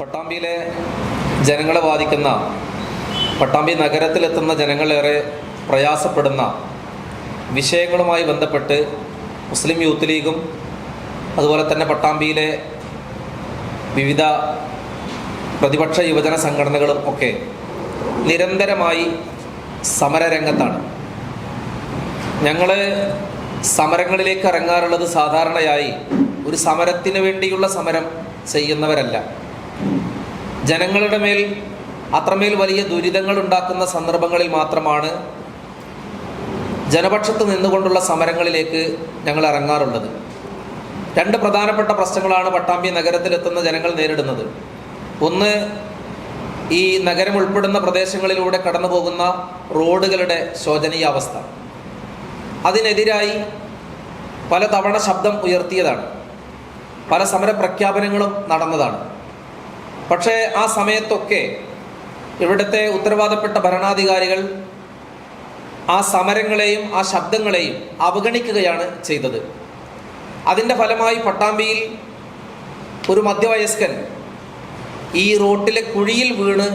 പട്ടാമ്പിയിലെ ജനങ്ങളെ ബാധിക്കുന്ന പട്ടാമ്പി നഗരത്തിലെത്തുന്ന ജനങ്ങളേറെ പ്രയാസപ്പെടുന്ന വിഷയങ്ങളുമായി ബന്ധപ്പെട്ട് മുസ്ലിം യൂത്ത് ലീഗും അതുപോലെ തന്നെ പട്ടാമ്പിയിലെ വിവിധ പ്രതിപക്ഷ യുവജന സംഘടനകളും ഒക്കെ നിരന്തരമായി സമരരംഗത്താണ്. ഞങ്ങൾ സമരങ്ങളിലേക്ക് ഇറങ്ങാറുള്ളത് സാധാരണയായി ഒരു സമരത്തിന് വേണ്ടിയുള്ള സമരം ചെയ്യുന്നവരല്ല. ജനങ്ങളുടെ മേൽ അത്രമേൽ വലിയ ദുരിതങ്ങൾ ഉണ്ടാക്കുന്ന സന്ദർഭങ്ങളിൽ മാത്രമാണ് ജനപക്ഷത്ത് നിന്നുകൊണ്ടുള്ള സമരങ്ങളിലേക്ക് ഞങ്ങൾ ഇറങ്ങാറുള്ളത്. രണ്ട് പ്രധാനപ്പെട്ട പ്രശ്നങ്ങളാണ് പട്ടാമ്പി നഗരത്തിലെത്തുന്ന ജനങ്ങൾ നേരിടുന്നത്. ഒന്ന് ഈ നഗരം ഉൾപ്പെടുന്ന പ്രദേശങ്ങളിലൂടെ കടന്നു പോകുന്ന റോഡുകളുടെ ശോചനീയാവസ്ഥ അതിനെതിരായി പല തവണ ശബ്ദം ഉയർത്തിയതാണ്. പല സമര പ്രഖ്യാപനങ്ങളും നടന്നതാണ്. പക്ഷേ ആ സമയത്തൊക്കെ ഇവിടുത്തെ ഉത്തരവാദപ്പെട്ട ഭരണാധികാരികൾ ആ സമരങ്ങളെയും ആ ശബ്ദങ്ങളെയും അവഗണിക്കുകയാണ് ചെയ്തത്. അതിന്റെ ഫലമായി പട്ടാമ്പിയിൽ ഒരു മധ്യവയസ്കൻ ഈ റോട്ടിലെ കുഴിയിൽ വീണ്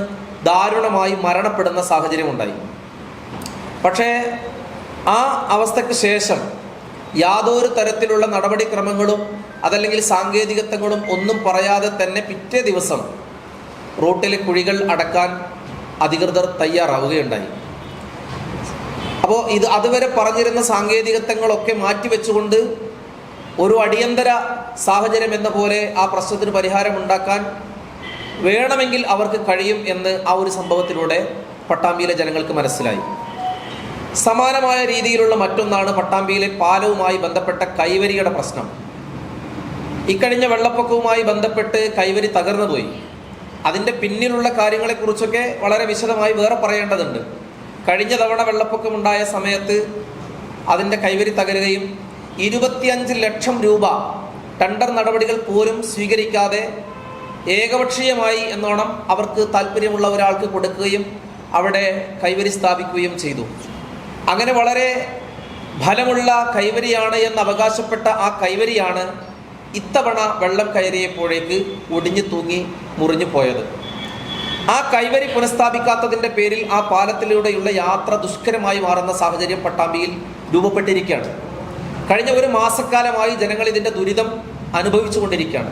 ദാരുണമായി മരണപ്പെടുന്ന സാഹചര്യമുണ്ടായി. പക്ഷേ ആ അവസ്ഥയ്ക്ക് ശേഷം യാതൊരു തരത്തിലുള്ള നടപടിക്രമങ്ങളും അതല്ലെങ്കിൽ സാങ്കേതികത്വങ്ങളും ഒന്നും പറയാതെ തന്നെ പിറ്റേ ദിവസം റൂട്ടിലെ കുഴികൾ അടക്കാൻ അധികൃതർ തയ്യാറാവുകയുണ്ടായി. അപ്പോൾ ഇത് അതുവരെ പറഞ്ഞിരുന്ന സാങ്കേതികത്വങ്ങളൊക്കെ മാറ്റിവെച്ചുകൊണ്ട് ഒരു അടിയന്തര സാഹചര്യം എന്ന പോലെ ആ പ്രശ്നത്തിന് പരിഹാരമുണ്ടാക്കാൻ വേണമെങ്കിൽ അവർക്ക് കഴിയും എന്ന് ആ ഒരു സംഭവത്തിലൂടെ പട്ടാമ്പിയിലെ ജനങ്ങൾക്ക് മനസ്സിലായി. സമാനമായ രീതിയിലുള്ള മറ്റൊന്നാണ് പട്ടാമ്പിയിലെ പാലവുമായി ബന്ധപ്പെട്ട കൈവരിയുടെ പ്രശ്നം. ഇക്കഴിഞ്ഞ വെള്ളപ്പൊക്കവുമായി ബന്ധപ്പെട്ട് കൈവരി തകർന്നു പോയി അതിന്റെ പിന്നിലുള്ള കാര്യങ്ങളെക്കുറിച്ചൊക്കെ വളരെ വിശദമായി വേറെ പറയേണ്ടതുണ്ട്. കഴിഞ്ഞ തവണ വെള്ളപ്പൊക്കമുണ്ടായ സമയത്ത് അതിന്റെ കൈവരി തകരുകയും ഇരുപത്തിയഞ്ച് ലക്ഷം രൂപ ടെണ്ടർ നടപടികൾ പോലും സ്വീകരിക്കാതെ ഏകപക്ഷീയമായി എന്നോണം അവർക്ക് താല്പര്യമുള്ള ഒരാൾക്ക് കൊടുക്കുകയും അവിടെ കൈവരി സ്ഥാപിക്കുകയും ചെയ്തു. അങ്ങനെ വളരെ ഫലമുള്ള കൈവരിയാണ് എന്ന് അവകാശപ്പെട്ട ആ കൈവരിയാണ് ഇത്തവണ വെള്ളം കയറിയപ്പോഴേക്ക് ഒടിഞ്ഞു തൂങ്ങി മുറിഞ്ഞു പോയത്. ആ കൈവരി പുനഃസ്ഥാപിക്കാത്തതിന്റെ പേരിൽ ആ പാലത്തിലൂടെയുള്ള യാത്ര ദുഷ്കരമായി മാറുന്ന സാഹചര്യം പട്ടാമ്പിയിൽ രൂപപ്പെട്ടിരിക്കുകയാണ്. കഴിഞ്ഞ ഒരു മാസക്കാലമായി ജനങ്ങൾ ഇതിന്റെ ദുരിതം അനുഭവിച്ചു കൊണ്ടിരിക്കുകയാണ്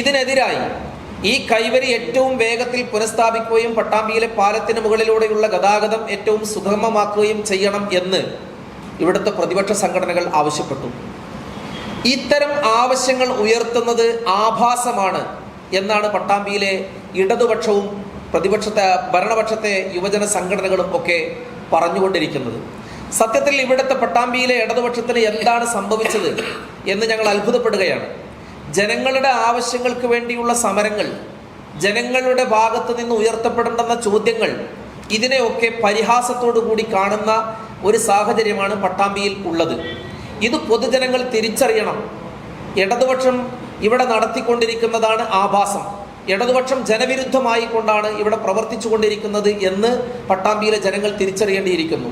ഇതിനെതിരായി ഈ കൈവരി ഏറ്റവും വേഗത്തിൽ പുനഃസ്ഥാപിക്കുകയും പട്ടാമ്പിയിലെ പാലത്തിന് മുകളിലൂടെയുള്ള ഗതാഗതം ഏറ്റവും സുഗമമാക്കുകയും ചെയ്യണം എന്ന് ഇവിടുത്തെ പ്രതിപക്ഷ സംഘടനകൾ ആവശ്യപ്പെട്ടു. ഇത്തരം ആവശ്യങ്ങൾ ഉയർത്തുന്നത് ആഭാസമാണ് എന്നാണ് പട്ടാമ്പിയിലെ ഇടതുപക്ഷവും പ്രതിപക്ഷത്തെ ഭരണപക്ഷത്തെ യുവജന സംഘടനകളും ഒക്കെ പറഞ്ഞുകൊണ്ടിരിക്കുന്നത്. സത്യത്തിൽ ഇവിടുത്തെ പട്ടാമ്പിയിലെ ഇടതുപക്ഷത്തിന് എന്താണ് സംഭവിച്ചത് എന്ന് ഞങ്ങൾ അത്ഭുതപ്പെടുകയാണ്. ജനങ്ങളുടെ ആവശ്യങ്ങൾക്ക് വേണ്ടിയുള്ള സമരങ്ങൾ ജനങ്ങളുടെ ഭാഗത്ത് നിന്ന് ഉയർത്തപ്പെടേണ്ടുന്ന ചോദ്യങ്ങൾ ഇതിനെയൊക്കെ പരിഹാസത്തോടു കൂടി കാണുന്ന ഒരു സാഹചര്യമാണ് പട്ടാമ്പിയിൽ ഉള്ളത്. ഇത് പൊതുജനങ്ങൾ തിരിച്ചറിയണം. ഇടതുപക്ഷം ഇവിടെ നടത്തിക്കൊണ്ടിരിക്കുന്നതാണ് ആഭാസം. ഇടതുപക്ഷം ജനവിരുദ്ധമായി കൊണ്ടാണ് ഇവിടെ പ്രവർത്തിച്ചു കൊണ്ടിരിക്കുന്നത് എന്ന് പട്ടാമ്പിയിലെ ജനങ്ങൾ തിരിച്ചറിയേണ്ടിയിരിക്കുന്നു.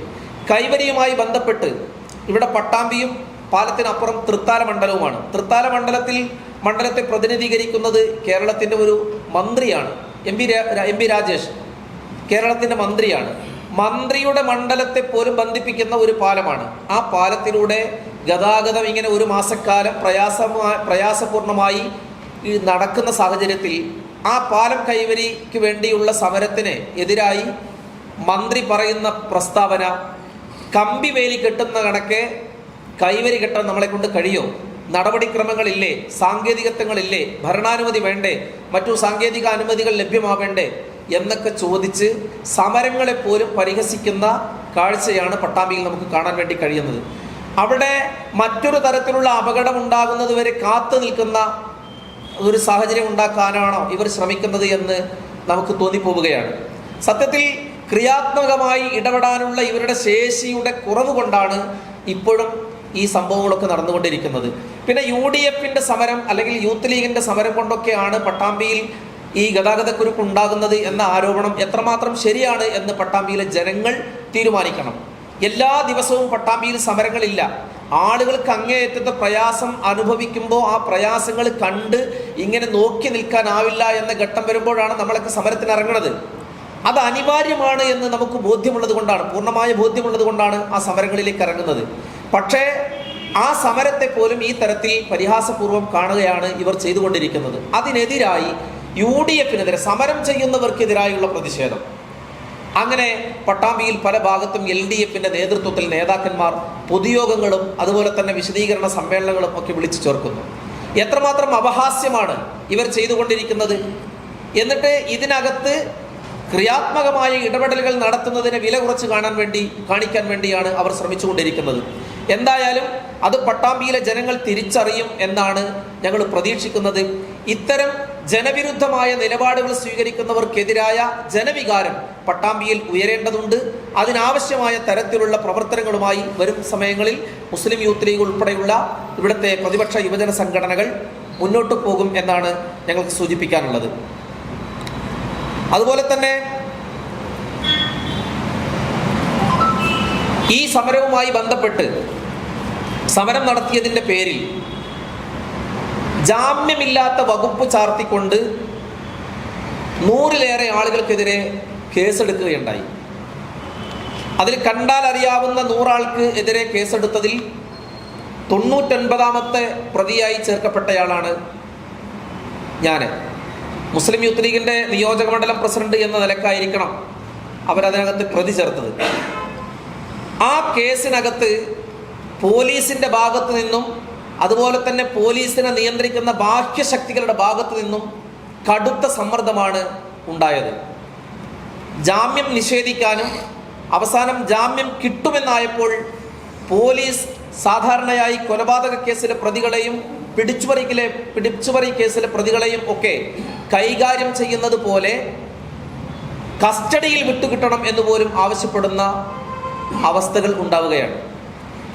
കൈവരിയുമായി ബന്ധപ്പെട്ട് ഇവിടെ പട്ടാമ്പിയും പാലത്തിനപ്പുറം തൃത്താല മണ്ഡലവുമാണ്. തൃത്താല മണ്ഡലത്തിൽ മണ്ഡലത്തെ പ്രതിനിധീകരിക്കുന്നത് കേരളത്തിന്റെ ഒരു മന്ത്രിയാണ്. M P M P Rajesh കേരളത്തിന്റെ മന്ത്രിയാണ്. മന്ത്രിയുടെ മണ്ഡലത്തെ പോലും ബന്ധിപ്പിക്കുന്ന ഒരു പാലമാണ്. ആ പാലത്തിലൂടെ ഗതാഗതം ഇങ്ങനെ ഒരു മാസക്കാലം പ്രയാസമായി പ്രയാസപൂർണമായി നടക്കുന്ന സാഹചര്യത്തിൽ ആ പാലം കൈവരിക്ക് വേണ്ടിയുള്ള സമരത്തിന് എതിരായി മന്ത്രി പറയുന്ന പ്രസ്താവന കമ്പി വേലി കെട്ടുന്ന കണക്കെ കൈവരി കെട്ടാൻ നമ്മളെ കൊണ്ട് കഴിയോ? നടപടിക്രമങ്ങളില്ലേ? സാങ്കേതികത്വങ്ങളില്ലേ? ഭരണാനുമതി വേണ്ടേ? മറ്റു സാങ്കേതിക അനുമതികൾ ലഭ്യമാവേണ്ടേ? എന്നൊക്കെ ചോദിച്ച് സമരങ്ങളെ പോലും പരിഹസിക്കുന്ന കാഴ്ചയാണ് പട്ടാമ്പിയിൽ നമുക്ക് കാണാൻ വേണ്ടി കഴിയുന്നത്. അവിടെ മറ്റൊരു തരത്തിലുള്ള അപകടം ഉണ്ടാകുന്നത് വരെ കാത്തു നിൽക്കുന്ന ഒരു സാഹചര്യം ഉണ്ടാക്കാനാണോ ഇവർ ശ്രമിക്കുന്നത് എന്ന് നമുക്ക് തോന്നിപ്പോവുകയാണ്. സത്യത്തിൽ ക്രിയാത്മകമായി ഇടപെടാനുള്ള ഇവരുടെ ശേഷിയുടെ കുറവ് കൊണ്ടാണ് ഇപ്പോഴും ഈ സംഭവങ്ങളൊക്കെ നടന്നുകൊണ്ടിരിക്കുന്നത്. പിന്നെ യു ഡി എഫിന്റെ സമരം അല്ലെങ്കിൽ യൂത്ത് ലീഗിന്റെ സമരം കൊണ്ടൊക്കെയാണ് പട്ടാമ്പിയിൽ ഈ ഗതാഗതക്കുരുക്ക് ഉണ്ടാകുന്നത് എന്ന ആരോപണം എത്രമാത്രം ശരിയാണ് എന്ന് പട്ടാമ്പിയിലെ ജനങ്ങൾ തീരുമാനിക്കണം. എല്ലാ ദിവസവും പട്ടാമ്പിയിൽ സമരങ്ങളില്ല. ആളുകൾക്ക് അങ്ങേയറ്റത്തെ പ്രയാസം അനുഭവിക്കുമ്പോൾ ആ പ്രയാസങ്ങൾ കണ്ട് ഇങ്ങനെ നോക്കി നിൽക്കാനാവില്ല എന്ന ഘട്ടം വരുമ്പോഴാണ് നമ്മളൊക്കെ സമരത്തിന് ഇറങ്ങുന്നത് അത് അനിവാര്യമാണ് എന്ന് നമുക്ക് ബോധ്യമുള്ളത് കൊണ്ടാണ് പൂർണമായ ബോധ്യമുള്ളത് കൊണ്ടാണ് ആ സമരങ്ങളിലേക്ക് ഇറങ്ങുന്നത്. പക്ഷേ ആ സമരത്തെ പോലും ഈ തരത്തിൽ പരിഹാസപൂർവം കാണുകയാണ് ഇവർ ചെയ്തുകൊണ്ടിരിക്കുന്നത്. അതിനെതിരായി യു ഡി എഫിനെതിരെ സമരം ചെയ്യുന്നവർക്കെതിരായുള്ള പ്രതിഷേധം. അങ്ങനെ പട്ടാമ്പിയിൽ പല ഭാഗത്തും എൽ ഡി എഫിന്റെ നേതൃത്വത്തിൽ നേതാക്കന്മാർ പൊതുയോഗങ്ങളും അതുപോലെ തന്നെ വിശദീകരണ സമ്മേളനങ്ങളും ഒക്കെ വിളിച്ചു ചേർക്കുന്നു. എത്രമാത്രം അപഹാസ്യമാണ് ഇവർ ചെയ്തുകൊണ്ടിരിക്കുന്നത്. എന്നിട്ട് ഇതിനകത്ത് ക്രിയാത്മകമായ ഇടപെടലുകൾ നടത്തുന്നതിനെ വില കുറച്ച് കാണാൻ വേണ്ടി കാണിക്കാൻ വേണ്ടിയാണ് അവർ ശ്രമിച്ചുകൊണ്ടിരിക്കുന്നത്. എന്തായാലും അത് പട്ടാമ്പിയിലെ ജനങ്ങൾ തിരിച്ചറിയും എന്നാണ് ഞങ്ങൾ പ്രതീക്ഷിക്കുന്നത്. ഇത്തരം ജനവിരുദ്ധമായ നിലപാടുകൾ സ്വീകരിക്കുന്നവർക്കെതിരായ ജനവികാരം പട്ടാമ്പിയിൽ ഉയരേണ്ടതുണ്ട്. അതിനാവശ്യമായ തരത്തിലുള്ള പ്രവർത്തനങ്ങളുമായി വരും സമയങ്ങളിൽ മുസ്ലിം യൂത്ത് ലീഗ് ഉൾപ്പെടെയുള്ള ഇവിടുത്തെ പ്രതിപക്ഷ യുവജന സംഘടനകൾ മുന്നോട്ട് പോകും എന്നാണ് ഞങ്ങൾക്ക് സൂചിപ്പിക്കാനുള്ളത്. അതുപോലെ തന്നെ ഈ സമരവുമായി ബന്ധപ്പെട്ട് സമരം നടത്തിയതിന്റെ പേരിൽ ജാമ്യമില്ലാത്ത വകുപ്പ് ചാർത്തിക്കൊണ്ട് നൂറിലേറെ ആളുകൾക്കെതിരെ കേസെടുക്കുകയുണ്ടായി. അതിൽ കണ്ടാൽ അറിയാവുന്ന നൂറാൾക്ക് എതിരെ കേസെടുത്തതിൽ തൊണ്ണൂറ്റൊൻപതാമത്തെ പ്രതിയായി ചേർക്കപ്പെട്ടയാളാണ് ഞാൻ മുസ്ലിം യൂത്ത് ലീഗിന്റെ നിയോജക മണ്ഡലം പ്രസിഡന്റ് എന്ന നിലക്കായിരിക്കണം അവരതിനകത്ത് പ്രതി ചേർത്തത്. ആ കേസിനകത്ത് പോലീസിന്റെ ഭാഗത്ത് നിന്നും അതുപോലെ തന്നെ പോലീസിനെ നിയന്ത്രിക്കുന്ന ബാഹ്യ ശക്തികളുടെ ഭാഗത്തു നിന്നും കടുത്ത സമ്മർദ്ദമാണ് ഉണ്ടായത്. ജാമ്യം നിഷേധിക്കാനും അവസാനം ജാമ്യം കിട്ടുമെന്നായപ്പോൾ പോലീസ് സാധാരണയായി കൊലപാതക കേസിലെ പ്രതികളെയും പിടിച്ചുപറിക്കിലെ പിടിച്ചുപറി കേസിലെ പ്രതികളെയും ഒക്കെ കൈകാര്യം ചെയ്യുന്നത് പോലെ കസ്റ്റഡിയിൽ വിട്ടുകിട്ടണം എന്ന് പോലും ആവശ്യപ്പെടുന്ന അവസ്ഥകൾ ഉണ്ടാവുകയാണ്.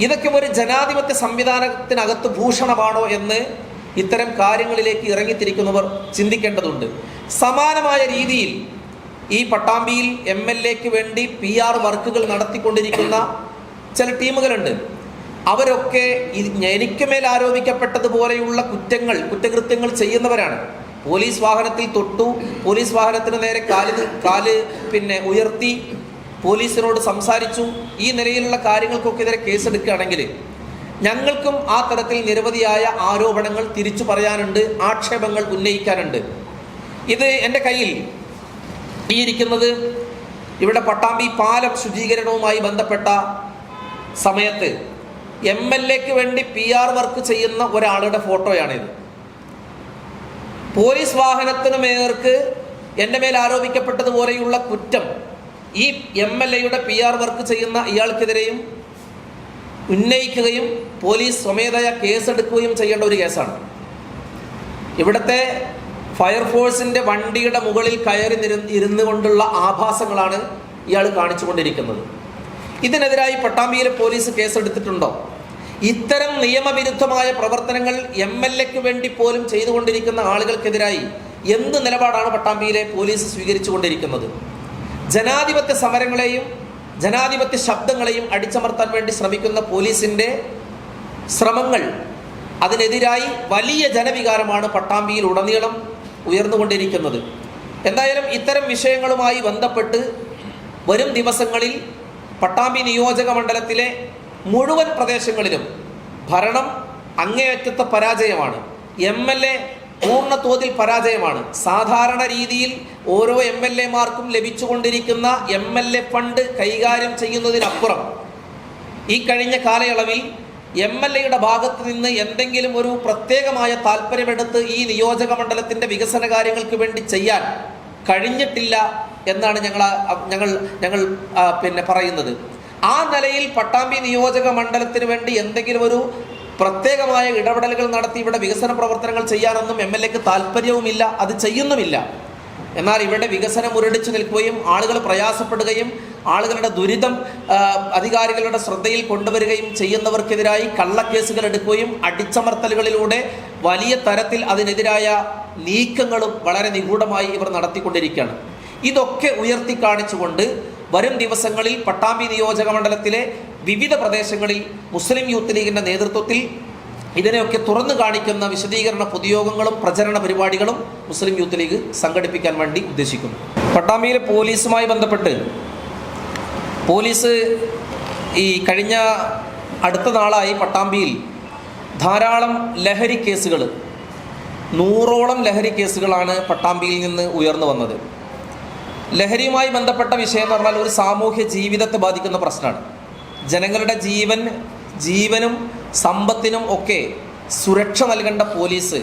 ഇതൊക്കെ ഒരു ജനാധിപത്യ സംവിധാനത്തിനകത്ത് ഭൂഷണമാണോ എന്ന് ഇത്തരം കാര്യങ്ങളിലേക്ക് ഇറങ്ങിത്തിരിക്കുന്നവർ ചിന്തിക്കേണ്ടതുണ്ട്. സമാനമായ രീതിയിൽ ഈ പട്ടാമ്പിയിൽ എം എൽ എക്ക് വേണ്ടി പി ആർ വർക്കുകൾ നടത്തിക്കൊണ്ടിരിക്കുന്ന ചില ടീമുകളുണ്ട്. അവരൊക്കെ ഇത് എനിക്ക് മേൽ ആരോപിക്കപ്പെട്ടതുപോലെയുള്ള കുറ്റങ്ങൾ കുറ്റകൃത്യങ്ങൾ ചെയ്യുന്നവരാണ്. പോലീസ് വാഹനത്തിൽ തൊട്ടു പോലീസ് വാഹനത്തിന് നേരെ കാൽ കാൽ പിന്നെ ഉയർത്തി പോലീസിനോട് സംസാരിച്ചു. ഈ നിലയിലുള്ള കാര്യങ്ങൾക്കൊക്കെ എതിരെ കേസെടുക്കുകയാണെങ്കിൽ ഞങ്ങൾക്കും ആ തരത്തിൽ നിരവധിയായ ആരോപണങ്ങൾ തിരിച്ചു പറയാനുണ്ട് ആക്ഷേപങ്ങൾ ഉന്നയിക്കാനുണ്ട്. ഇത് എന്റെ കയ്യിൽ ഈ ഇരിക്കുന്നത് ഇവിടെ പട്ടാമ്പി പാലം ശുചീകരണവുമായി ബന്ധപ്പെട്ട സമയത്ത് എം എൽ എക്ക് വേണ്ടി പി ആർ വർക്ക് ചെയ്യുന്ന ഒരാളുടെ ഫോട്ടോയാണിത്. പോലീസ് വാഹനത്തിനു മേർക്ക് എന്റെ മേൽ ആരോപിക്കപ്പെട്ടതുപോലെയുള്ള കുറ്റം ഈ എം എൽ എയുടെ പി ആർ വർക്ക് ചെയ്യുന്ന ഇയാൾക്കെതിരെയും ഉന്നയിക്കുകയും പോലീസ് സ്വമേധയ കേസെടുക്കുകയും ചെയ്യേണ്ട ഒരു കേസാണ്. ഇവിടുത്തെ ഫയർഫോഴ്സിന്റെ വണ്ടിയുടെ മുകളിൽ കയറി ഇരുന്നു കൊണ്ടുള്ള ആഭാസങ്ങളാണ് ഇയാൾ കാണിച്ചുകൊണ്ടിരിക്കുന്നത്. ഇതിനെതിരായി പട്ടാമ്പിയിലെ പോലീസ് കേസെടുത്തിട്ടുണ്ടോ? ഇത്തരം നിയമവിരുദ്ധമായ പ്രവർത്തനങ്ങൾ എം എൽ എക്ക് വേണ്ടി പോലും ചെയ്തുകൊണ്ടിരിക്കുന്ന ആളുകൾക്കെതിരായി എന്ത് നിലപാടാണ് പട്ടാമ്പിയിലെ പോലീസ് സ്വീകരിച്ചുകൊണ്ടിരിക്കുന്നത്? ജനാധിപത്യ സമരങ്ങളെയും ജനാധിപത്യ ശബ്ദങ്ങളെയും അടിച്ചമർത്താൻ വേണ്ടി ശ്രമിക്കുന്ന പോലീസിന്റെ ശ്രമങ്ങൾ അതിനെതിരായി വലിയ ജനവികാരമാണ് പട്ടാമ്പിയിൽ ഉടനീളം ഉയർന്നുകൊണ്ടിരിക്കുന്നത്. എന്തായാലും ഇത്തരം വിഷയങ്ങളുമായി ബന്ധപ്പെട്ട് വരും ദിവസങ്ങളിൽ പട്ടാമ്പി നിയോജക മണ്ഡലത്തിലെ മുഴുവൻ പ്രദേശങ്ങളിലും ഭരണം അങ്ങേയറ്റത്തെ പരാജയമാണ്. എം എൽ എ പൂർണ തോതിൽ പരാജയമാണ്. സാധാരണ രീതിയിൽ ഓരോ എം എൽ എമാർക്കും ലഭിച്ചുകൊണ്ടിരിക്കുന്ന എം എൽ എ ഫണ്ട് കൈകാര്യം ചെയ്യുന്നതിനപ്പുറം ഈ കഴിഞ്ഞ കാലയളവിൽ എം എൽ എയുടെ ഭാഗത്ത് നിന്ന് എന്തെങ്കിലും ഒരു പ്രത്യേകമായ താല്പര്യമെടുത്ത് ഈ നിയോജക മണ്ഡലത്തിന്റെ വികസന കാര്യങ്ങൾക്ക് വേണ്ടി ചെയ്യാൻ കഴിഞ്ഞിട്ടില്ല എന്നാണ് ഞങ്ങൾ ഞങ്ങൾ ഞങ്ങൾ പിന്നെ പറയുന്നത്. ആ നിലയിൽ പട്ടാമ്പി നിയോജക മണ്ഡലത്തിന് വേണ്ടി എന്തെങ്കിലും ഒരു പ്രത്യേകമായ ഇടപെടലുകൾ നടത്തി ഇവിടെ വികസന പ്രവർത്തനങ്ങൾ ചെയ്യാനൊന്നും എം എൽ എക്ക് താല്പര്യവുമില്ല അത് ചെയ്യുന്നുമില്ല. എന്നാൽ ഇവിടെ വികസനം മുരടിച്ചു നിൽക്കുകയും ആളുകൾ പ്രയാസപ്പെടുകയും ആളുകളുടെ ദുരിതം അധികാരികളുടെ ശ്രദ്ധയിൽ കൊണ്ടുവരികയും ചെയ്യുന്നവർക്കെതിരായി കള്ളക്കേസുകൾ എടുക്കുകയും അടിച്ചമർത്തലുകളിലൂടെ വലിയ തരത്തിൽ അതിനെതിരായ നീക്കങ്ങളും വളരെ നിഗൂഢമായി ഇവർ നടത്തിക്കൊണ്ടിരിക്കുകയാണ്. ഇതൊക്കെ ഉയർത്തി കാണിച്ചുകൊണ്ട് വരും ദിവസങ്ങളിൽ പട്ടാമ്പി നിയോജക മണ്ഡലത്തിലെ വിവിധ പ്രദേശങ്ങളിൽ മുസ്ലിം യൂത്ത് ലീഗിന്റെ നേതൃത്വത്തിൽ ഇതിനെയൊക്കെ തുറന്നു കാണിക്കുന്ന വിശദീകരണ പൊതുയോഗങ്ങളും പ്രചരണ പരിപാടികളും മുസ്ലിം യൂത്ത് ലീഗ് സംഘടിപ്പിക്കാൻ വേണ്ടി ഉദ്ദേശിക്കുന്നു. പട്ടാമ്പിയിലെ പോലീസുമായി ബന്ധപ്പെട്ട് പോലീസ് ഈ കഴിഞ്ഞ അടുത്ത നാളായി പട്ടാമ്പിയിൽ ധാരാളം ലഹരി കേസുകൾ നൂറോളം ലഹരി കേസുകളാണ് പട്ടാമ്പിയിൽ നിന്ന് ഉയർന്നു വന്നത്. ലഹരിയുമായി ബന്ധപ്പെട്ട വിഷയം എന്ന് പറഞ്ഞാൽ ഒരു സാമൂഹ്യ ജീവിതത്തെ ബാധിക്കുന്ന പ്രശ്നമാണ്. ജനങ്ങളുടെ ജീവൻ ജീവനും സമ്പത്തിനും ഒക്കെ സുരക്ഷ നൽകേണ്ട പോലീസ്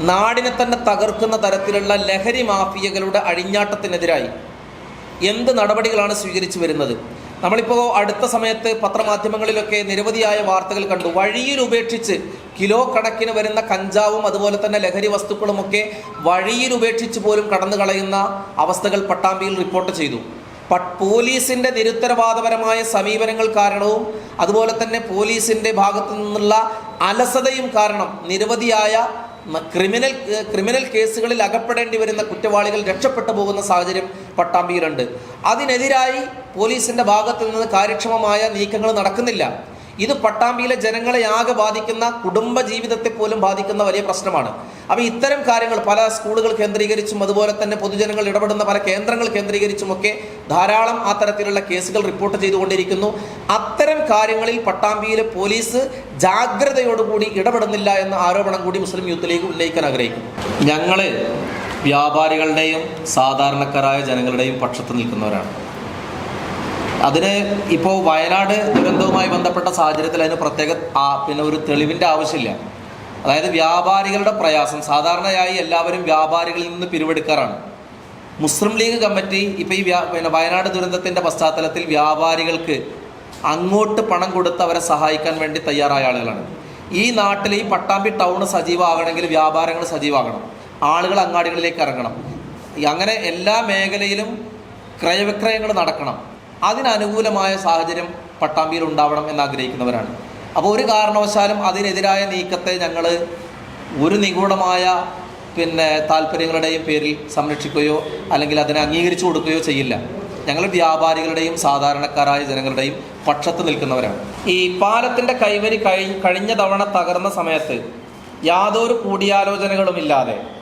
നാടിനെ തന്നെ തകർക്കുന്ന തരത്തിലുള്ള ലഹരി മാഫിയകളുടെ അഴിഞ്ഞാട്ടത്തിനെതിരായി എന്ത് നടപടികളാണ് സ്വീകരിച്ചു വരുന്നത്? നമ്മളിപ്പോൾ അടുത്ത സമയത്ത് പത്രമാധ്യമങ്ങളിലൊക്കെ നിരവധിയായ വാർത്തകൾ കണ്ടു. വഴിയിൽ ഉപേക്ഷിച്ച് കിലോ കണക്കിന് വരുന്ന കഞ്ചാവും അതുപോലെ തന്നെ ലഹരി വസ്തുക്കളുമൊക്കെ വഴിയിൽ ഉപേക്ഷിച്ച് പോലും കടന്നു കളയുന്ന അവസ്ഥകൾ പട്ടാമ്പിയിൽ റിപ്പോർട്ട് ചെയ്തു. പോലീസിന്റെ നിരുത്തരവാദപരമായ സമീപനങ്ങൾ കാരണവും അതുപോലെ തന്നെ പോലീസിന്റെ ഭാഗത്തു നിന്നുള്ള അലസതയും കാരണം നിരവധിയായ ക്രിമിനൽ ക്രിമിനൽ കേസുകളിൽ അകപ്പെടേണ്ടി വരുന്ന കുറ്റവാളികൾ രക്ഷപ്പെട്ടു പോകുന്ന സാഹചര്യം പട്ടാമ്പിയിലുണ്ട്. അതിനെതിരായി പോലീസിന്റെ ഭാഗത്തു നിന്ന് കാര്യക്ഷമമായ നീക്കങ്ങൾ നടക്കുന്നില്ല. ഇത് പട്ടാമ്പിയിലെ ജനങ്ങളെ ആകെ ബാധിക്കുന്ന കുടുംബ ജീവിതത്തെ പോലും ബാധിക്കുന്ന വലിയ പ്രശ്നമാണ്. അപ്പോൾ ഇത്തരം കാര്യങ്ങൾ പല സ്കൂളുകൾ കേന്ദ്രീകരിച്ചും അതുപോലെ തന്നെ പൊതുജനങ്ങൾ ഇടപെടുന്ന പല കേന്ദ്രങ്ങൾ കേന്ദ്രീകരിച്ചും ഒക്കെ ധാരാളം ആ തരത്തിലുള്ള കേസുകൾ റിപ്പോർട്ട് ചെയ്തുകൊണ്ടിരിക്കുന്നു. അത്തരം കാര്യങ്ങളിൽ പട്ടാമ്പിയിലെ പോലീസ് ജാഗ്രതയോടുകൂടി ഇടപെടുന്നില്ല എന്ന ആരോപണം കൂടി മുസ്ലിം യൂത്ത് ലീഗ് ഉന്നയിക്കാൻ ആഗ്രഹിക്കുന്നു. ഞങ്ങൾ വ്യാപാരികളുടെയും സാധാരണക്കാരായ ജനങ്ങളുടെയും പക്ഷത്ത് നിൽക്കുന്നവരാണ്. അതിന് ഇപ്പോൾ വയനാട് ദുരന്തവുമായി ബന്ധപ്പെട്ട സാഹചര്യത്തിൽ അതിന് പ്രത്യേക പിന്നെ ഒരു തെളിവിന്റെ ആവശ്യമില്ല. അതായത് വ്യാപാരികളുടെ പ്രയാസം. സാധാരണയായി എല്ലാവരും വ്യാപാരികളിൽ നിന്ന് പിരിവെടുക്കാറാണ്. മുസ്ലിം ലീഗ് കമ്മിറ്റി ഇപ്പോൾ ഈ പിന്നെ വയനാട് ദുരന്തത്തിന്റെ പശ്ചാത്തലത്തിൽ വ്യാപാരികൾക്ക് അങ്ങോട്ട് പണം കൊടുത്ത് അവരെ സഹായിക്കാൻ വേണ്ടി തയ്യാറായ ആളുകളാണ്. ഈ നാട്ടിൽ ഈ പട്ടാമ്പി ടൗൺ സജീവമാകണമെങ്കിൽ വ്യാപാരങ്ങൾ സജീവമാകണം. ആളുകൾ അങ്ങാടികളിലേക്ക് ഇറങ്ങണം. അങ്ങനെ എല്ലാ മേഖലയിലും ക്രയവിക്രയങ്ങൾ നടക്കണം. അതിനനുകൂലമായ സാഹചര്യം പട്ടാമ്പിയിൽ ഉണ്ടാവണം എന്ന് ആഗ്രഹിക്കുന്നവരാണ് അപ്പോൾ ഒരു കാരണവശാലും അതിനെതിരായ നീക്കത്തെ ഞങ്ങൾ ഒരു നിഗൂഢമായ പിന്നെ താല്പര്യങ്ങളുടെയും പേരിൽ സംരക്ഷിക്കുകയോ അല്ലെങ്കിൽ അതിനെ അംഗീകരിച്ചു കൊടുക്കുകയോ ചെയ്യില്ല. ഞങ്ങൾ വ്യാപാരികളുടെയും സാധാരണക്കാരായ ജനങ്ങളുടെയും പക്ഷത്ത് നിൽക്കുന്നവരാണ്. ഈ പാലത്തിന്റെ കൈവരി കഴിഞ്ഞ തവണ തകർന്ന സമയത്ത് യാതൊരു കൂടിയാലോചനകളുമില്ലാതെ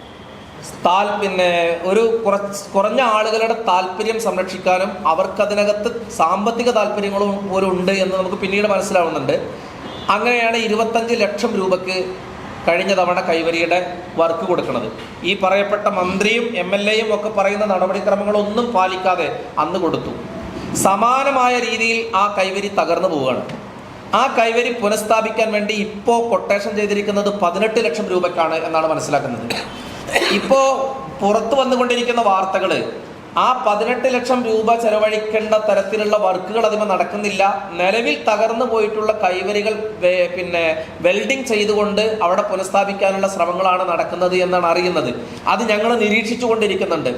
താൽ പിന്നെ ഒരു കുറച്ച് കുറഞ്ഞ ആളുകളുടെ താല്പര്യം സംരക്ഷിക്കാനും അവർക്കതിനകത്ത് സാമ്പത്തിക താല്പര്യങ്ങളും പോലും ഉണ്ട് എന്ന് നമുക്ക് പിന്നീട് മനസ്സിലാവുന്നുണ്ട്. അങ്ങനെയാണ് ഇരുപത്തഞ്ച് ലക്ഷം രൂപയ്ക്ക് കഴിഞ്ഞ തവണ കൈവരിയുടെ വർക്ക് കൊടുക്കുന്നത്. ഈ പറയപ്പെട്ട മന്ത്രിയും എം എൽ എയും ഒക്കെ പറയുന്ന നടപടിക്രമങ്ങളൊന്നും പാലിക്കാതെ അന്ന് കൊടുത്തു. സമാനമായ രീതിയിൽ ആ കൈവരി തകർന്നു പോവുകയാണ്. ആ കൈവരി പുനഃസ്ഥാപിക്കാൻ വേണ്ടി ഇപ്പോൾ കൊട്ടേഷൻ ചെയ്തിരിക്കുന്നത് പതിനെട്ട് ലക്ഷം രൂപയ്ക്കാണ് എന്നാണ് മനസ്സിലാക്കുന്നത്. ഇപ്പോ പുറത്തു വന്നുകൊണ്ടിരിക്കുന്ന വാർത്തകൾ ആ പതിനെട്ട് ലക്ഷം രൂപ ചെലവഴിക്കേണ്ട തരത്തിലുള്ള വർക്കുകൾ അതിന് നടക്കുന്നില്ല. നിലവിൽ തകർന്നു പോയിട്ടുള്ള കൈവരികൾ പിന്നെ വെൽഡിംഗ് ചെയ്തുകൊണ്ട് അവിടെ പുനഃസ്ഥാപിക്കാനുള്ള ശ്രമങ്ങളാണ് നടക്കുന്നത് എന്നാണ് അറിയുന്നത്. അത് ഞങ്ങൾ നിരീക്ഷിച്ചു കൊണ്ടിരിക്കുന്നുണ്ട്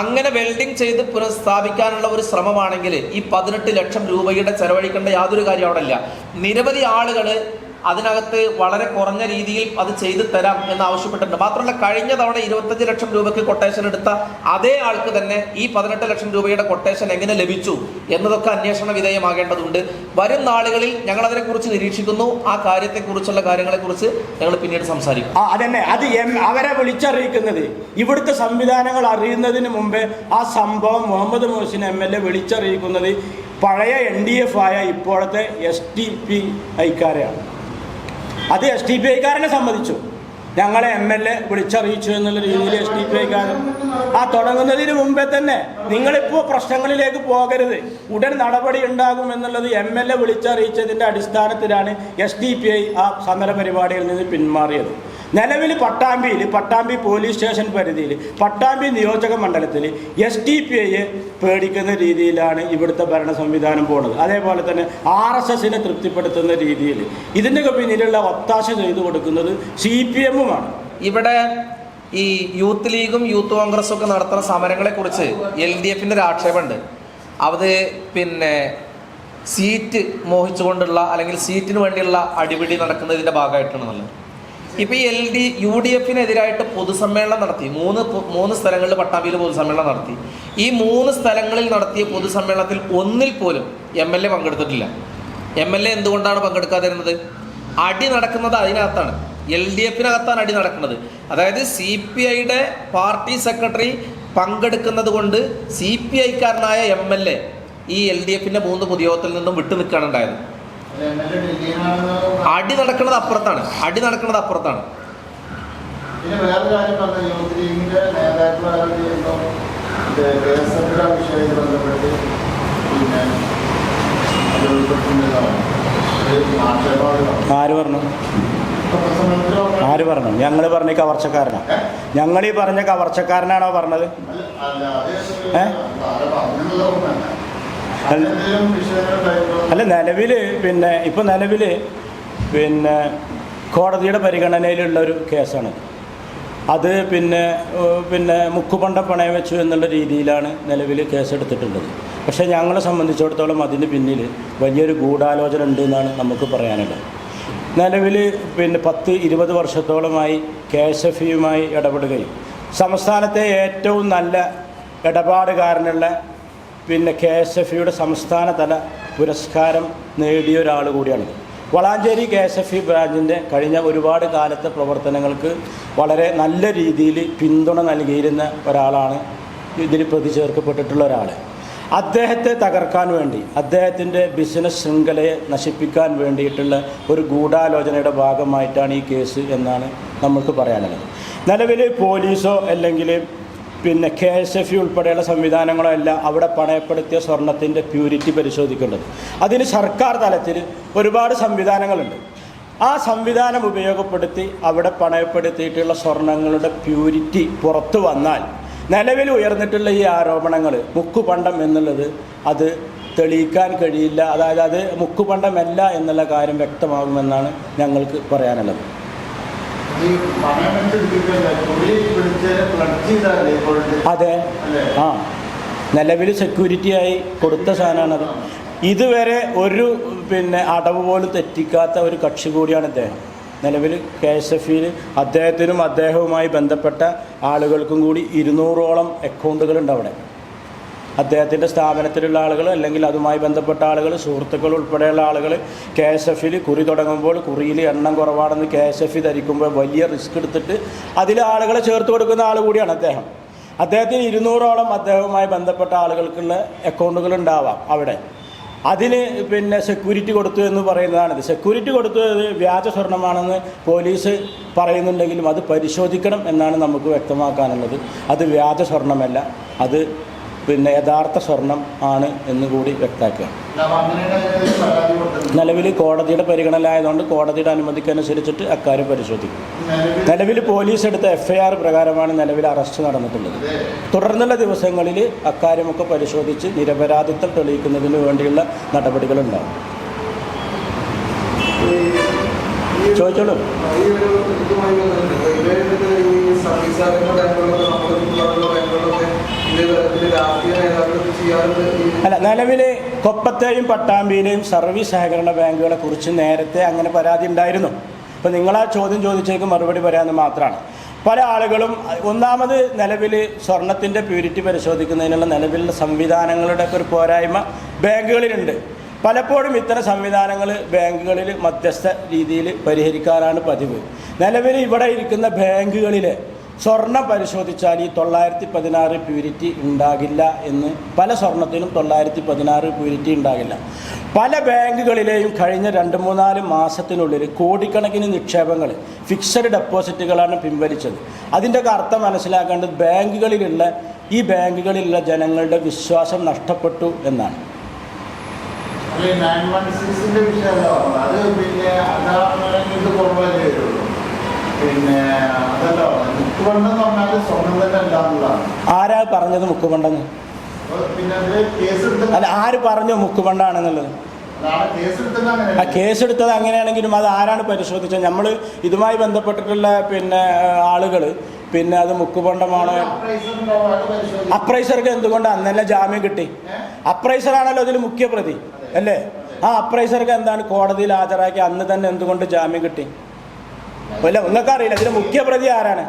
അങ്ങനെ വെൽഡിംഗ് ചെയ്ത് പുനഃസ്ഥാപിക്കാനുള്ള ഒരു ശ്രമമാണെങ്കിൽ ഈ പതിനെട്ട് ലക്ഷം രൂപയുടെ ചെലവഴിക്കേണ്ട യാതൊരു കാര്യം അവിടെ ഇല്ല നിരവധി ആളുകൾ അതിനകത്ത് വളരെ കുറഞ്ഞ രീതിയിൽ അത് ചെയ്തു തരാം എന്ന് ആവശ്യപ്പെട്ടിട്ടുണ്ട്. മാത്രമല്ല കഴിഞ്ഞ തവണ ഇരുപത്തഞ്ച് ലക്ഷം രൂപയ്ക്ക് കൊട്ടേഷൻ എടുത്ത അതേ ആൾക്ക് തന്നെ ഈ പതിനെട്ട് ലക്ഷം രൂപയുടെ കൊട്ടേഷൻ എങ്ങനെ ലഭിച്ചു എന്നതൊക്കെ അന്വേഷണ വിധേയമാകേണ്ടതുണ്ട്. വരും നാളുകളിൽ ഞങ്ങൾ അതിനെക്കുറിച്ച് നിരീക്ഷിക്കുന്നു. ആ കാര്യത്തെക്കുറിച്ചുള്ള കാര്യങ്ങളെക്കുറിച്ച് ഞങ്ങൾ പിന്നീട് സംസാരിക്കും. ആ അതന്നെ. അത് അവരെ വിളിച്ചറിയിക്കുന്നത്. ഇവിടുത്തെ സംവിധാനങ്ങൾ അറിയുന്നതിന് മുമ്പേ ആ സംഭവം Muhammad Muhsin M L A വിളിച്ചറിയിക്കുന്നത് പഴയ എൻ ഡി എഫ് ആയ ഇപ്പോഴത്തെ എസ് ടി പി ഐക്കാരെയാണ്. അത് എസ് ഡി പി ഐക്കാരനെ സമ്മതിച്ചു ഞങ്ങളെ എം എൽ എ വിളിച്ചറിയിച്ചു എന്നുള്ള രീതിയിൽ എസ് ഡി പി ഐക്കാരൻ ആ തുടങ്ങുന്നതിന് മുമ്പേ തന്നെ നിങ്ങളിപ്പോൾ പ്രശ്നങ്ങളിലേക്ക് പോകരുത്. ഉടൻ നടപടി ഉണ്ടാകും എന്നുള്ളത് എം എൽ എ വിളിച്ചറിയിച്ചതിന്റെ അടിസ്ഥാനത്തിലാണ് എസ് ഡി പി ഐ ആ സമര പരിപാടിയിൽ നിന്ന് പിന്മാറിയത്. നിലവിൽ പട്ടാമ്പിയിൽ പട്ടാമ്പി പോലീസ് സ്റ്റേഷൻ പരിധിയിൽ പട്ടാമ്പി നിയോജക മണ്ഡലത്തിൽ എസ് ഡി പി ഐയെ പേടിക്കുന്ന രീതിയിലാണ് ഇവിടുത്തെ ഭരണ സംവിധാനം പോണത്. അതേപോലെ തന്നെ ആർ എസ് എസിനെ തൃപ്തിപ്പെടുത്തുന്ന രീതിയിൽ. ഇതിന്റെയൊക്കെ പിന്നിലുള്ള ഒത്താശ ചെയ്തു കൊടുക്കുന്നത് സി പി എമ്മുമാണ് ഇവിടെ ഈ യൂത്ത് ലീഗും യൂത്ത് കോൺഗ്രസും ഒക്കെ നടത്തുന്ന സമരങ്ങളെ കുറിച്ച് എൽ ഡി എഫിന്റെ ഒരു ആക്ഷേപമുണ്ട്. അത് പിന്നെ സീറ്റ് മോഹിച്ചുകൊണ്ടുള്ള അല്ലെങ്കിൽ സീറ്റിന് വേണ്ടിയുള്ള അടിപിടി നടക്കുന്നതിന്റെ ഭാഗമായിട്ടാണെന്നുള്ളത് ഇപ്പൊ എൽ ഡി യു ഡി എഫിനെതിരായിട്ട് പൊതുസമ്മേളനം നടത്തി. മൂന്ന് മൂന്ന് സ്ഥലങ്ങളിൽ പട്ടാമ്പിയിൽ പൊതുസമ്മേളനം നടത്തി. ഈ മൂന്ന് സ്ഥലങ്ങളിൽ നടത്തിയ പൊതുസമ്മേളനത്തിൽ ഒന്നിൽ പോലും എം എൽ എ പങ്കെടുത്തിട്ടില്ല. എം എൽ എ എന്തുകൊണ്ടാണ് പങ്കെടുക്കാതിരുന്നത്? അടി നടക്കുന്നത് അതിനകത്താണ്. എൽ ഡി എഫിനകത്താണ് അടി നടക്കുന്നത്. അതായത് സി പി ഐയുടെ പാർട്ടി സെക്രട്ടറി പങ്കെടുക്കുന്നത് കൊണ്ട് സി പി ഐക്കാരനായ എം എൽ എ ഈ എൽ ഡി എഫിന്റെ മൂന്ന് പൊതുയോഗത്തിൽ നിന്നും വിട്ടു നിൽക്കുകയാണ് ഉണ്ടായത്. അടി നടക്കുന്നത് അപ്പുറത്താണ്. അടി നടക്കുന്നത് അപ്പുറത്താണ്. പിന്നെ വേറെ കാര്യം പറഞ്ഞ യൂത്ത് ലീഗിന്റെ നേതാക്കളാരും ചെയ്യുമ്പോൾ കെ എസ് എഫിയുടെ വിഷയത്തിൽ ബന്ധപ്പെട്ട് പിന്നെ അത് ഉൾപ്പെടുത്തുന്നതാണ് ആര് പറഞ്ഞു? ആര് പറഞ്ഞു? ഞങ്ങൾ പറഞ്ഞ കവർച്ചക്കാരനാ? ഞങ്ങൾ ഈ പറഞ്ഞ കവർച്ചക്കാരനാണോ പറഞ്ഞത്? അല്ല, അല്ല, അത് ഏ? അല്ല. നിലവിൽ പിന്നെ ഇപ്പം നിലവിൽ പിന്നെ കോടതിയുടെ പരിഗണനയിലുള്ള ഒരു കേസാണ്. അത് പിന്നെ പിന്നെ മുക്കുപണ്ടം പണയം വെച്ചു എന്നുള്ള രീതിയിലാണ് നിലവിൽ കേസെടുത്തിട്ടുള്ളത്. പക്ഷേ ഞങ്ങളെ സംബന്ധിച്ചിടത്തോളം അതിന് പിന്നിൽ വലിയൊരു ഗൂഢാലോചന ഉണ്ട് എന്നാണ് നമുക്ക് പറയാനുള്ളത്. നിലവിൽ പിന്നെ പത്ത് ഇരുപത് വർഷത്തോളമായി കെ എസ് എഫ് ഇയുമായി ഇടപെടുകയും സംസ്ഥാനത്തെ ഏറ്റവും നല്ല ഇടപാടുകാരനുള്ള പിന്നെ കെ എസ് എഫ് ഇയുടെ സംസ്ഥാന തല പുരസ്കാരം നേടിയ ഒരാൾ കൂടിയാണ്. Valanchery K S F E ബ്രാഞ്ചിന്റെ കഴിഞ്ഞ ഒരുപാട് കാലത്തെ പ്രവർത്തനങ്ങൾക്ക് വളരെ നല്ല രീതിയിൽ പിന്തുണ നൽകിയിരുന്ന ഒരാളാണ് ഇതിൽ പ്രതി ചേർക്കപ്പെട്ടിട്ടുള്ള ഒരാൾ അദ്ദേഹത്തെ തകർക്കാൻ വേണ്ടി അദ്ദേഹത്തിന്റെ ബിസിനസ് ശൃംഖലയെ നശിപ്പിക്കാൻ വേണ്ടിയിട്ടുള്ള ഒരു ഗൂഢാലോചനയുടെ ഭാഗമായിട്ടാണ് ഈ കേസ് എന്നാണ് നമുക്ക് പറയാനുള്ളത്. നിലവിൽ പോലീസോ അല്ലെങ്കിൽ പിന്നെ കെ എസ് എഫ് ഉൾപ്പെടെയുള്ള എല്ലാം അവിടെ പണയപ്പെടുത്തിയ സ്വർണത്തിന്റെ പ്യൂരിറ്റി പരിശോധിക്കേണ്ടത്. അതിന് സർക്കാർ തലത്തിൽ ഒരുപാട് സംവിധാനങ്ങളുണ്ട്. ആ സംവിധാനം ഉപയോഗപ്പെടുത്തി അവിടെ പണയപ്പെടുത്തിയിട്ടുള്ള സ്വർണങ്ങളുടെ പ്യൂരിറ്റി പുറത്തു വന്നാൽ നിലവിൽ ഉയർന്നിട്ടുള്ള ഈ ആരോപണങ്ങൾ മുക്കുപണ്ടം എന്നുള്ളത് അത് തെളിയിക്കാൻ കഴിയില്ല. അതായത് അത് മുക്കുപണ്ടമല്ല എന്നുള്ള കാര്യം വ്യക്തമാകുമെന്നാണ് ഞങ്ങൾക്ക് പറയാനുള്ളത്. ഈ അതെ? ആ. നിലവിൽ സെക്യൂരിറ്റിയായി കൊടുത്ത സാധനമാണത്. ഇതുവരെ ഒരു പിന്നെ അടവ് പോലും തെറ്റിക്കാത്ത ഒരു കക്ഷി കൂടിയാണ് അദ്ദേഹം നിലവിൽ കെ എസ് എഫ് ഇയിൽ അദ്ദേഹത്തിനും അദ്ദേഹവുമായി ബന്ധപ്പെട്ട ആളുകൾക്കും കൂടി ഇരുന്നൂറോളം അക്കൗണ്ടുകളുണ്ട് അവിടെ. അദ്ദേഹത്തിന്റെ സ്ഥാപനത്തിലുള്ള ആളുകൾ അല്ലെങ്കിൽ അതുമായി ബന്ധപ്പെട്ട ആളുകൾ സുഹൃത്തുക്കൾ ഉൾപ്പെടെയുള്ള ആളുകൾ കെ എസ് എഫിൽ കുറി തുടങ്ങുമ്പോൾ കുറിയിൽ എണ്ണം കുറവാണെന്ന് കെ എസ് എഫ് ധരിക്കുമ്പോൾ വലിയ റിസ്ക് എടുത്തിട്ട് അതിൽ ആളുകളെ ചേർത്ത് കൊടുക്കുന്ന ആൾ കൂടിയാണ് അദ്ദേഹം. അദ്ദേഹത്തിന് ഇരുന്നൂറോളം അദ്ദേഹവുമായി ബന്ധപ്പെട്ട ആളുകൾക്കുള്ള അക്കൗണ്ടുകൾ ഉണ്ടാവാം അവിടെ. അതിന് പിന്നെ സെക്യൂരിറ്റി കൊടുത്തു എന്ന് പറയുന്നതാണിത് സെക്യൂരിറ്റി കൊടുത്തത് വ്യാജ സ്വർണമാണെന്ന് പോലീസ് പറയുന്നുണ്ടെങ്കിലും അത് പരിശോധിക്കണം എന്നാണ് നമുക്ക് വ്യക്തമാക്കാനുള്ളത്. അത് വ്യാജ സ്വർണമല്ല അത് പിന്നെ യഥാർത്ഥ സ്വർണം ആണ് എന്ന് കൂടി കൊടുത്തത് നിലവിൽ കോടതിയുടെ പരിഗണനയായതുകൊണ്ട് കോടതിയുടെ അനുമതിക്കനുസരിച്ചിട്ട് അക്കാര്യം പരിശോധിക്കും. നിലവിൽ നിലവിൽ പോലീസ് എടുത്ത എഫ് ഐ ആർ പ്രകാരമാണ് നിലവിൽ അറസ്റ്റ് നടന്നിട്ടുള്ളത്. തുടർന്നുള്ള ദിവസങ്ങളിൽ അക്കാര്യമൊക്കെ പരിശോധിച്ച് നിരപരാധിത്വം തെളിയിക്കുന്നതിന് വേണ്ടിയുള്ള നടപടികളുണ്ടാകും ചോദിച്ചോളൂ. അല്ല നിലവിൽ കൊപ്പത്തെയും പട്ടാമ്പിയിലെയും സർവീസ് സഹകരണ ബാങ്കുകളെ കുറിച്ച് നേരത്തെ അങ്ങനെ പരാതി ഉണ്ടായിരുന്നു. അപ്പോൾ ആ ചോദ്യം ചോദിച്ചേക്ക് മറുപടി പറയാമെന്ന് മാത്രമാണ് പല ആളുകളും ഒന്നാമത് നിലവിൽ സ്വർണത്തിന്റെ പ്യൂരിറ്റി പരിശോധിക്കുന്നതിനുള്ള നിലവിലുള്ള സംവിധാനങ്ങളുടെ ഒരു പോരായ്മ ബാങ്കുകളിലുണ്ട്. പലപ്പോഴും ഇത്തരം സംവിധാനങ്ങൾ ബാങ്കുകളിൽ മധ്യസ്ഥ രീതിയിൽ പരിഹരിക്കാനാണ് പതിവ്. നിലവിൽ ഇവിടെ ഇരിക്കുന്ന ബാങ്കുകളിൽ സ്വർണം പരിശോധിച്ചാൽ ഈ തൊള്ളായിരത്തി പതിനാറ് പ്യൂരിറ്റി ഉണ്ടാകില്ല എന്ന് പല സ്വർണത്തിനും തൊള്ളായിരത്തി പതിനാറ് പ്യൂരിറ്റി ഉണ്ടാകില്ല. പല ബാങ്കുകളിലെയും കഴിഞ്ഞ രണ്ട് മൂന്നാൽ മാസത്തിനുള്ളിൽ കോടിക്കണക്കിന് നിക്ഷേപങ്ങൾ ഫിക്സഡ് ഡെപ്പോസിറ്റുകളാണ് പിൻവലിച്ചത്. അതിന്റെയൊക്കെ അർത്ഥം മനസ്സിലാക്കേണ്ടത് ബാങ്കുകളിലുള്ള ഈ ബാങ്കുകളിലുള്ള ജനങ്ങളുടെ വിശ്വാസം നഷ്ടപ്പെട്ടു എന്നാണ്. പിന്നെ പറഞ്ഞത്. മുക്കുവണ്ടെന്ന് പറഞ്ഞാൽ സ്വർണം തന്നെ അല്ല എന്നുള്ളതാണ്. ആരാ പറഞ്ഞത് മുക്കുപണ്ടെന്ന് പിന്നെ അല്ല ആര് പറഞ്ഞു അതാണ് കേസ് അങ്ങനെ ആ കേസെടുത്തത് അങ്ങനെയാണെങ്കിലും അത് ആരാണ് പരിശോധിച്ചത്? നമ്മൾ ഇതുമായി ബന്ധപ്പെട്ടിട്ടുള്ള പിന്നെ ആളുകൾ പിന്നെ അത് മുക്കുപണ്ടമാണോ അപ്രൈസർക്ക് എന്തുകൊണ്ട് അന്നല്ല ജാമ്യം കിട്ടി? അപ്രൈസറാണല്ലോ അതിൽ മുഖ്യ പ്രതി അല്ലേ? ആ അപ്രൈസർക്ക് എന്താണ് കോടതിയിൽ ഹാജരാക്കി അന്ന് തന്നെ എന്തുകൊണ്ട് ജാമ്യം കിട്ടി? അല്ല നിങ്ങൾക്ക് അറിയില്ല. മുഖ്യ മുഖ്യപ്രതി ആരാണ്?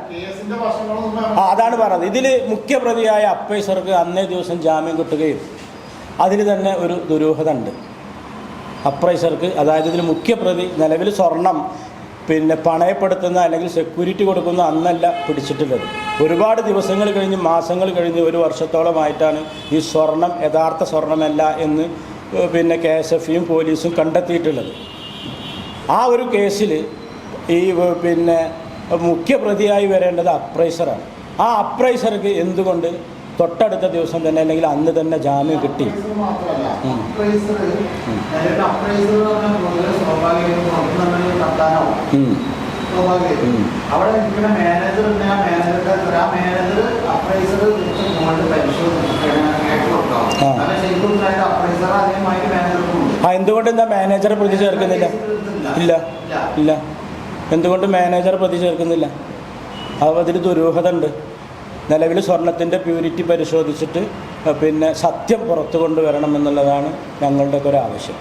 ആ അതാണ് പറഞ്ഞത്. ഇതിൽ മുഖ്യപ്രതിയായ അപ്പൈസർക്ക് അന്നേ ദിവസം ജാമ്യം കിട്ടുകയും അതിൽ തന്നെ ഒരു ദുരൂഹത ഉണ്ട് അപ്രൈസർക്ക് അതായത് ഇതിൽ മുഖ്യപ്രതി നിലവിൽ സ്വർണം പിന്നെ പണയപ്പെടുത്തുന്ന അല്ലെങ്കിൽ സെക്യൂരിറ്റി കൊടുക്കുന്ന അന്നല്ല പിടിച്ചിട്ടുള്ളത്. ഒരുപാട് ദിവസങ്ങൾ കഴിഞ്ഞ് മാസങ്ങൾ കഴിഞ്ഞ് ഒരു വർഷത്തോളമായിട്ടാണ് ഈ സ്വർണം യഥാർത്ഥ സ്വർണമല്ല എന്ന് പിന്നെ കെ എസ് എഫ് പോലീസും കണ്ടെത്തിയിട്ടുള്ളത്. ആ ഒരു കേസിൽ ഈ പിന്നെ മുഖ്യപ്രതിയായി വരേണ്ടത് അപ്രൈസറാണ്. ആ അപ്രൈസർക്ക് എന്തുകൊണ്ട് തൊട്ടടുത്ത ദിവസം തന്നെ അല്ലെങ്കിൽ അന്ന് തന്നെ ജാമ്യം കിട്ടി? ആ എന്തുകൊണ്ട് എന്താ മാനേജറെ പ്രതി ചേർക്കുന്നില്ല? ഇല്ല. ഇല്ല. എന്തുകൊണ്ട് മാനേജർ പ്രതി ചേർക്കുന്നില്ല? അപ്പോൾ അതിൽ ദുരൂഹത ഉണ്ട് നിലവിൽ സ്വർണത്തിന്റെ പ്യൂരിറ്റി പരിശോധിച്ചിട്ട് പിന്നെ സത്യം പുറത്തു കൊണ്ടുവരണം എന്നുള്ളതാണ് ഞങ്ങളുടെയൊക്കെ ഒരു ആവശ്യം.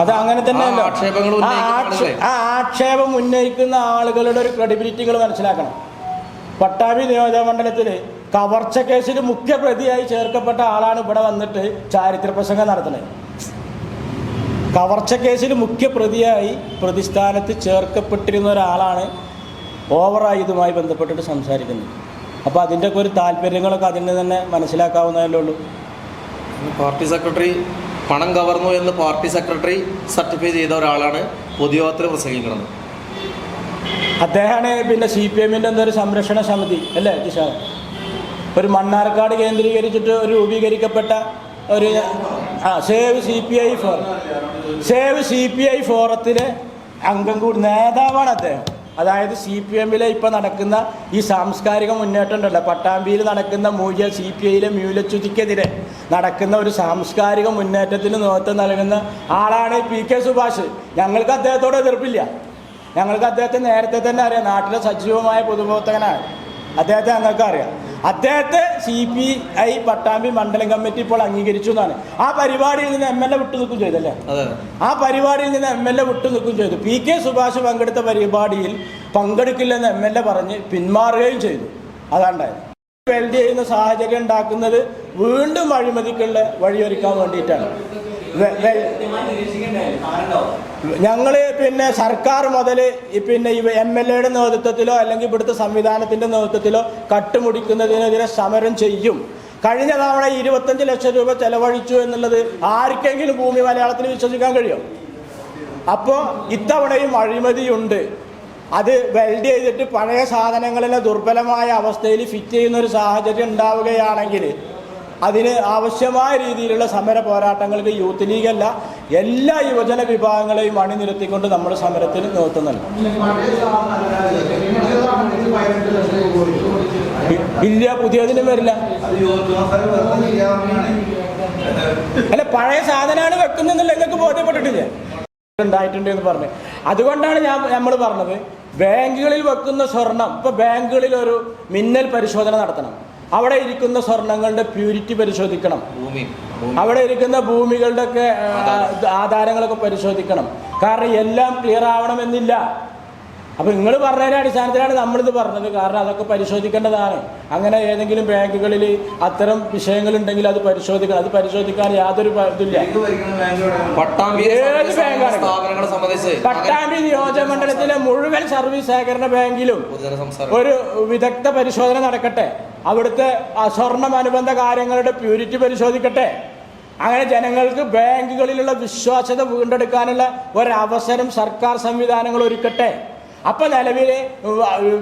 അത് അങ്ങനെ തന്നെയല്ലോ. ആ ആക്ഷേപം ഉന്നയിക്കുന്ന ആളുകളുടെ ഒരു ക്രെഡിബിലിറ്റികൾ മനസ്സിലാക്കണം. പട്ടാഭി നിയോജക നിയോജകമണ്ഡലത്തിൽ കവർച്ച കേസിൽ മുഖ്യ പ്രതിയായി ചേർക്കപ്പെട്ട ആളാണ് ഇവിടെ വന്നിട്ട് ചാരിത്ര പ്രസംഗം നടത്തുന്നത്. കവർച്ച കേസിൽ മുഖ്യ പ്രതിയായി പ്രതിസ്ഥാനത്ത് ചേർക്കപ്പെട്ടിരുന്ന ഒരാളാണ് ഓവറായി ഇതുമായി ബന്ധപ്പെട്ടിട്ട് സംസാരിക്കുന്നത്. അപ്പോൾ അതിന്റെയൊക്കെ ഒരു താല്പര്യങ്ങളൊക്കെ അതിന് തന്നെ മനസ്സിലാക്കാവുന്നതല്ലേ ഉള്ളൂ. പാർട്ടി സെക്രട്ടറി പണം കവർന്നു എന്ന് പാർട്ടി സെക്രട്ടറി സർട്ടിഫൈ ചെയ്ത ഒരാളാണ് പൊതുയോഗത്തിൽ പ്രസംഗിക്കുന്നത്. അദ്ദേഹമാണ് പിന്നെ സി പി എമ്മിന്റെ എന്തൊരു സംരക്ഷണ സമിതി അല്ലേ ജിഷാ ഒരു മണ്ണാർക്കാട് കേന്ദ്രീകരിച്ചിട്ട് ഒരു രൂപീകരിക്കപ്പെട്ട ഒരു ആ save C P I for save C P I ഫോറത്തിലെ അംഗം കൂടി നേതാവാണ് അദ്ദേഹം. അതായത് സി പി എമ്മിലെ ഇപ്പം നടക്കുന്ന ഈ സാംസ്കാരിക മുന്നേറ്റം ഉണ്ടല്ലോ പട്ടാമ്പിയിൽ നടക്കുന്ന മൂല്യ സി പി ഐയിലെ മൂല്യച്യുതിക്കെതിരെ നടക്കുന്ന ഒരു സാംസ്കാരിക മുന്നേറ്റത്തിന് നേതൃത്വം നൽകുന്ന ആളാണ് പി കെ സുഭാഷ്. ഞങ്ങൾക്ക് അദ്ദേഹത്തോട് എതിർപ്പില്ല. ഞങ്ങൾക്ക് അദ്ദേഹത്തെ നേരത്തെ തന്നെ അറിയാം. നാട്ടിലെ സജീവമായ പൊതുപ്രവർത്തകനാണ്. അദ്ദേഹത്തെ ഞങ്ങൾക്ക് അറിയാം അദ്ദേഹത്തെ സി പി ഐ പട്ടാമ്പി മണ്ഡലം കമ്മിറ്റി ഇപ്പോൾ അംഗീകരിച്ചു എന്നാണ്. ആ പരിപാടിയിൽ നിന്ന് എം എൽ എ വിട്ടു നിൽക്കും ചെയ്തല്ലേ? ആ പരിപാടിയിൽ നിന്ന് എം എൽ എ വിട്ടു നിൽക്കും ചെയ്തു. പി കെ സുഭാഷ് പങ്കെടുത്ത പരിപാടിയിൽ പങ്കെടുക്കില്ലെന്ന് എം എൽ എ പറഞ്ഞ് പിന്മാറുകയും ചെയ്തു. അതാണ്ടായത്. വെൽഡ് ചെയ്യുന്ന സാഹചര്യം ഉണ്ടാക്കുന്നത് വീണ്ടും അഴിമതിക്കുള്ള വഴിയൊരുക്കാൻ വേണ്ടിയിട്ടാണ്. ഞങ്ങൾ പിന്നെ സർക്കാർ മുതൽ പിന്നെ ഈ എം എൽ എയുടെ നേതൃത്വത്തിലോ അല്ലെങ്കിൽ ഇവിടുത്തെ സംവിധാനത്തിന്റെ നേതൃത്വത്തിലോ കട്ടുമുടിക്കുന്നതിനെതിരെ സമരം ചെയ്യും. കഴിഞ്ഞ തവണ ഇരുപത്തഞ്ച് ലക്ഷം രൂപ ചെലവഴിച്ചു എന്നുള്ളത് ആർക്കെങ്കിലും ഭൂമി മലയാളത്തിൽ വിശ്വസിക്കാൻ കഴിയും? അപ്പോ ഇത്തവണയും അഴിമതിയുണ്ട്. അത് വെൽഡ് ചെയ്തിട്ട് പഴയ സാധനങ്ങളിലെ ദുർബലമായ അവസ്ഥയിൽ ഫിറ്റ് ചെയ്യുന്ന ഒരു സാഹചര്യം ഉണ്ടാവുകയാണെങ്കിൽ അതിന് ആവശ്യമായ രീതിയിലുള്ള സമര പോരാട്ടങ്ങൾക്ക് യൂത്ത് ലീഗ് അല്ല എല്ലാ യുവജന വിഭാഗങ്ങളെയും അണിനിരത്തിക്കൊണ്ട് നമ്മൾ സമരത്തിന് നിർത്തുന്നുണ്ട്. ഇല്ല പുതിയതിനും വരില്ല. അല്ല പഴയ സാധനമാണ് വെക്കുന്നതെന്നല്ല നിങ്ങൾക്ക് ബോധ്യപ്പെട്ടിട്ടില്ലേ. ഉണ്ടായിട്ടുണ്ട് എന്ന് പറഞ്ഞു. അതുകൊണ്ടാണ് ഞാൻ നമ്മൾ പറഞ്ഞത് ബാങ്കുകളിൽ വെക്കുന്ന സ്വർണം ഇപ്പൊ ബാങ്കുകളിൽ ഒരു മിന്നൽ പരിശോധന നടത്തണം. അവിടെ ഇരിക്കുന്ന സ്വർണങ്ങളുടെ പ്യൂരിറ്റി പരിശോധിക്കണം. അവിടെ ഇരിക്കുന്ന ഭൂമികളുടെ ഒക്കെ ആധാരങ്ങളൊക്കെ പരിശോധിക്കണം. കാരണം എല്ലാം ക്ലിയർ ആവണമെന്നില്ല. അപ്പൊ നിങ്ങൾ പറഞ്ഞതിന്റെ അടിസ്ഥാനത്തിലാണ് നമ്മളിത് പറഞ്ഞത്. കാരണം അതൊക്കെ പരിശോധിക്കേണ്ടതാണ്. അങ്ങനെ ഏതെങ്കിലും ബാങ്കുകളിൽ അത്തരം വിഷയങ്ങളുണ്ടെങ്കിൽ അത് പരിശോധിക്കണം അത് പരിശോധിക്കാൻ യാതൊരു ഇതില്ല. ഏത് ബാങ്കാണ്? സ്ഥാപനങ്ങളെ സംബന്ധിച്ച്. പട്ടാമ്പി നിയോജകമണ്ഡലത്തിലെ മുഴുവൻ സർവീസ് സഹകരണ ബാങ്കിലും ഒരു വിദഗ്ധ പരിശോധന നടക്കട്ടെ. അവിടുത്തെ സ്വർണം അനുബന്ധ കാര്യങ്ങളുടെ പ്യൂരിറ്റി പരിശോധിക്കട്ടെ. അങ്ങനെ ജനങ്ങൾക്ക് ബാങ്കുകളിലുള്ള വിശ്വാസ്യത വീണ്ടെടുക്കാനുള്ള ഒരവസരം സർക്കാർ സംവിധാനങ്ങൾ ഒരുക്കട്ടെ. അപ്പൊ നിലവിൽ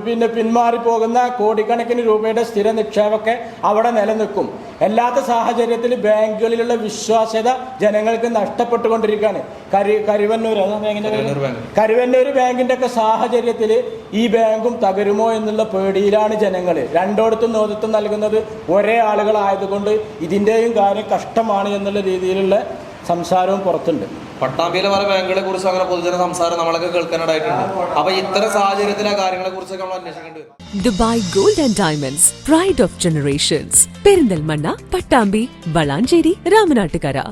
പിന്നെ പിന്മാറി പോകുന്ന കോടിക്കണക്കിന് രൂപയുടെ സ്ഥിര നിക്ഷേപമൊക്കെ അവിടെ നിലനിൽക്കും. അല്ലാത്ത സാഹചര്യത്തിൽ ബാങ്കുകളിലുള്ള വിശ്വാസ്യത ജനങ്ങൾക്ക് നഷ്ടപ്പെട്ടുകൊണ്ടിരിക്കുകയാണ്. കരി കരിവന്നൂർ കരുവന്നൂർ ബാങ്കിന്റെ ഒക്കെ സാഹചര്യത്തിൽ ഈ ബാങ്കും തകരുമോ എന്നുള്ള പേടിയിലാണ് ജനങ്ങൾ രണ്ടോടത്തും നേതൃത്വം നൽകുന്നത് ഒരേ ആളുകളായതുകൊണ്ട് ഇതിന്റെയും കാര്യം കഷ്ടമാണ് എന്നുള്ള രീതിയിലുള്ള സംസാരവും പുറത്തുണ്ട്. പട്ടാമ്പിയിലെ പല ബാങ്കുകളെ കുറിച്ച് അങ്ങനെ പൊതുജന സംസാരം നമ്മളൊക്കെ കേൾക്കാനായിട്ടുണ്ട് അപ്പൊ ഇത്തരം സാഹചര്യത്തിലെ കാര്യങ്ങളെ കുറിച്ചൊക്കെ നമ്മൾ അന്വേഷിക്കേണ്ടി വരും. Dubai gold and diamonds pride of generations Perinthalmanna Pattambi Valanchery Ramanattukara.